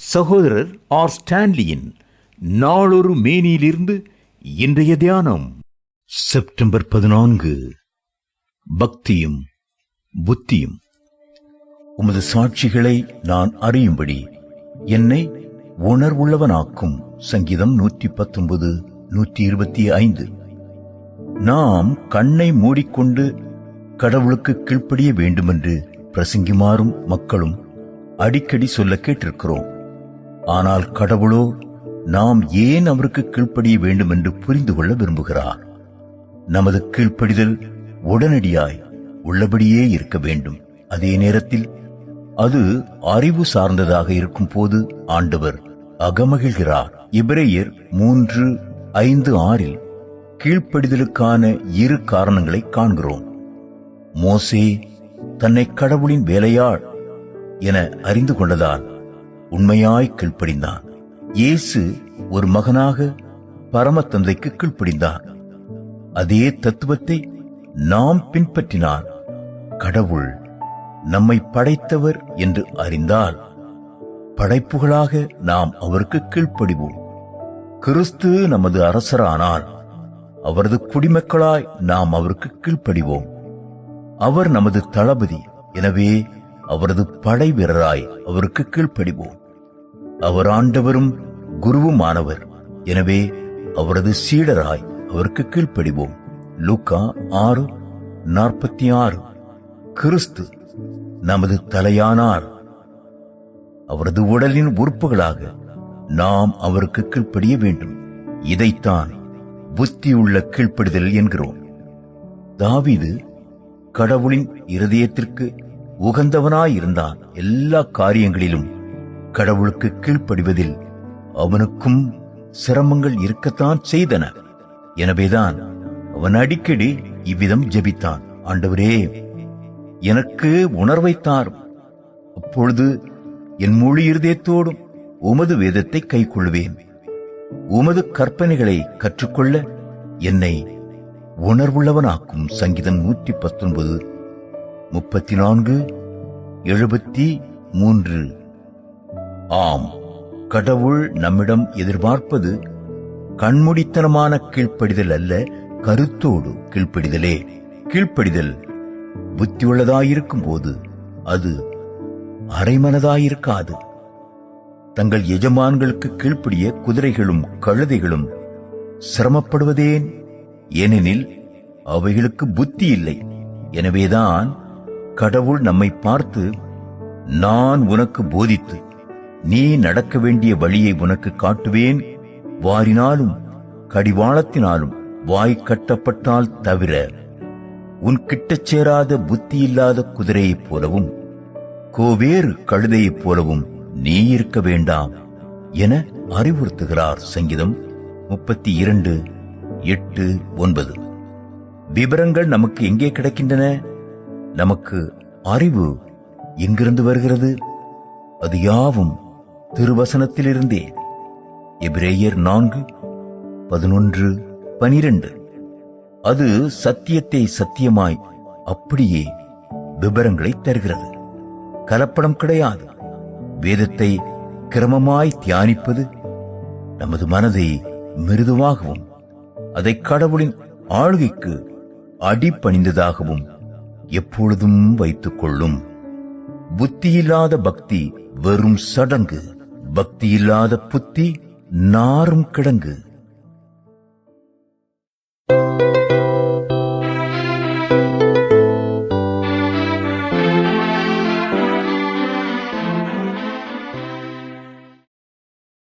சகோதரர் ஆர் ஸ்டான்லியின் நாளொரு மேனியிலிருந்து இன்றைய தியானம். செப்டம்பர் பதினான்கு. பக்தியும் புத்தியும் உமது சாட்சிகளை நான் அறியும்படி என்னை உணர்வுள்ளவனாக்கும் சங்கீதம் நூற்றி பத்தொன்பது நூற்றி இருபத்தி ஐந்து. நாம் கண்ணை மூடிக்கொண்டு கடவுளுக்கு கீழ்ப்படிய வேண்டுமென்று பிரசங்கிமாறும் மக்களும் அடிக்கடி சொல்ல கேட்டிருக்கிறோம். ஆனால் கடவுளோ நாம் ஏன் அவருக்கு கீழ்ப்படிய வேண்டும் என்று புரிந்து கொள்ள விரும்புகிறார்? நமது கீழ்ப்படிதல் உடனடியாய் உள்ளபடியே இருக்க வேண்டும். அதே நேரத்தில் அது அறிவு சார்ந்ததாக இருக்கும் போது ஆண்டவர் அகமகிழ்கிறார். இப்ரேயர் மூன்று ஐந்து ஆறில் கீழ்ப்படிதலுக்கான இரு காரணங்களை காண்கிறோம். மோசே தன்னை கடவுளின் வேலையாள் என அறிந்து கொண்டதால் உண்மையாய் கீழ்ப்படிந்தான். இயேசு ஒரு மகனாக பரமத்தந்தைக்கு கீழ்ப்படிந்தார் அதே தத்துவத்தை நாம் பின்பற்றினால் கடவுள் நம்மை படைத்தவர் என்று அறிந்தால் படைப்புகளாக நாம் அவருக்கு கீழ்ப்படிவோம். கிறிஸ்து நமது அரசரானால் அவரது குடிமக்களாய் நாம் அவருக்கு கீழ்ப்படிவோம். அவர் நமது தளபதி. எனவே அவரது படை வீரராய் அவருக்கு கீழ்ப்படிவோம். அவர் ஆண்டவரும் குருவுமானவர். எனவே அவரது சீடராய் அவருக்கு கீழ்ப்படிவோம். லூக்கா ஆறு நாற்பத்தி ஆறு கிறிஸ்து நமது தலையானார். அவரது உடலின் உறுப்புகளாக நாம் அவருக்கு கீழ்ப்படிய வேண்டும். இதைத்தான் புத்தியுள்ள கீழ்ப்படிதல் என்கிறோம். தாவிது கடவுளின் இருதயத்திற்கு உகந்தவனாயிருந்தான் எல்லா காரியங்களிலும். கடவுளுக்கு கீழ்ப்படிவதில் அவனுக்கும் சிரமங்கள் இருக்கத்தான் செய்தன. எனவேதான் அவன் அடிக்கடி இவ்விதம் ஜெபித்தான். ஆண்டவரே எனக்கு உணர்வைத்தார் அப்பொழுது என் மொழி இருதயத்தோடும் உமது வேதத்தை கைக்கொள்வேன். உமது கற்பனைகளை கற்றுக்கொள்ள என்னை உணர்வுள்ளவனாக்கும். சங்கீதம் நூற்றி பத்தொன்பது. முப்பத்தி நான்கு எழுபத்தி மூன்று. ஆம் கடவுள் நம்மிடம் எதிர்பார்ப்பது கண்முடித்தனமான கீழ்ப்படிதல் அல்ல கருத்தோடு கீழ்ப்படிதலே. கீழ்ப்படிதல் புத்தியுள்ளதாயிருக்கும் போது அது அரைமனதாயிருக்காது. தங்கள் எஜமான்களுக்கு கீழ்ப்படிய குதிரைகளும் கழுதைகளும் சிரமப்படுவதேன்? ஏனெனில் அவைகளுக்கு புத்தி இல்லை எனவேதான் கடவுள் நம்மை பார்த்து நான் உனக்கு போதித்து நீ நடக்க வேண்டிய வழியை உனக்கு காட்டுவேன். வாரினாலும் கடிவாளத்தினாலும் வாய் கட்டப்பட்டால் தவிர உன் கிட்டச் சேராத புத்தி இல்லாத குதிரையைப் போலவும் கோவேறு கழுதையைப் போலவும் நீ இருக்க வேண்டாம் என அறிவுறுத்துகிறார் சங்கீதம் முப்பத்தி இரண்டு எட்டு ஒன்பது. விவரங்கள் நமக்கு எங்கே கிடைக்கின்றன? நமக்கு அறிவு எங்கிருந்து வருகிறது? அது யாவும் திருவசனத்திலிருந்தே. எபிரேயர் நான்கு பதினொன்று பனிரெண்டு. அது சத்தியத்தை சத்தியமாய் அப்படியே விபரங்களை தருகிறது. கலப்படம் கிடையாது. வேதத்தை கிரமமாய் தியானிப்பது நமது மனதை மிருதுவாகவும் அதை கடவுளின் ஆளுகைக்கு அடிப்பணிந்ததாகவும் எப்பொழுதும் வைத்துக் கொள்ளும் புத்தியில்லாத பக்தி வெறும் சடங்கு பக்தியில்லாத புத்தி நாரும் கிடங்கு.